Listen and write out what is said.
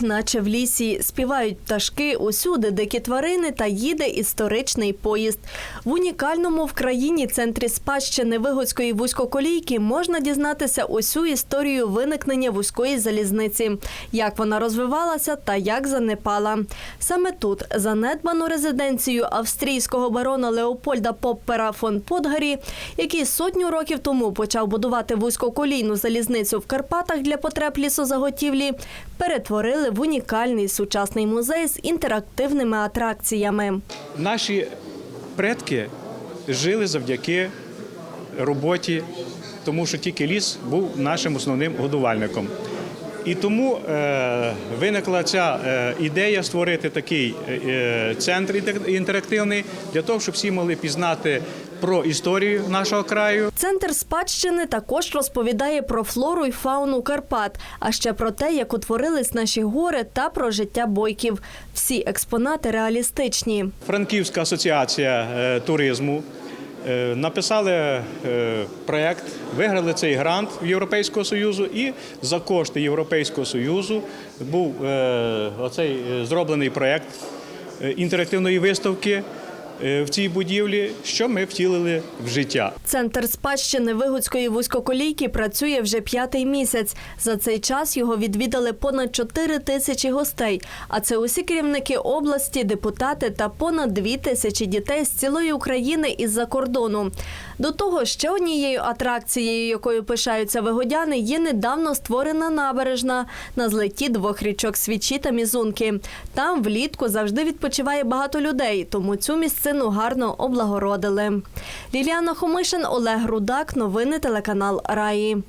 наче в лісі. Співають пташки усюди, дикі тварини та їде історичний поїзд. В унікальному в країні центрі спадщини Вигодської вузькоколійки можна дізнатися усю історію виникнення вузької залізниці, як вона розвивалася та як занепала. Саме тут занедбану резиденцію австрійського барона Леопольда Поппера фон Подгарі, який сотню років тому почав будувати вузькоколійну залізницю в Карпатах для потреб лісозаготівлі, перетворили в унікальний сучасний музей з інтерактивними атракціями. Наші предки жили завдяки роботі, тому що тільки ліс був нашим основним годувальником. І тому е, виникла ця е, ідея створити такий е, центр інтерактивний для того, щоб всі могли пізнати про історію нашого краю, Центр спадщини також розповідає про флору й фауну Карпат, а ще про те, як утворились наші гори та про життя бойків. Всі експонати реалістичні. Франківська асоціація туризму написали е, проект, виграли цей грант Європейського Союзу, і за кошти Європейського Союзу був е, оцей е, зроблений проект е, інтерактивної виставки е, в цій будівлі, що ми втілили в життя. Центр спадщини Вигодської вузькоколійки працює вже п'ятий місяць. За цей час його відвідали понад 4 тисячі гостей. А це усі керівники області, депутати та понад 2 тисячі дітей з цілої України із-за кордону. До того ще однією атракцією, якою пишаються вигодяни, є недавно створена набережна на злеті двох річок Свічі та Мізунки. Там влітку завжди відпочиває багато людей, тому цю місцину гарно облагородили. Ліліана Хомишин, Олег Рудак. Новини телеканал Раї.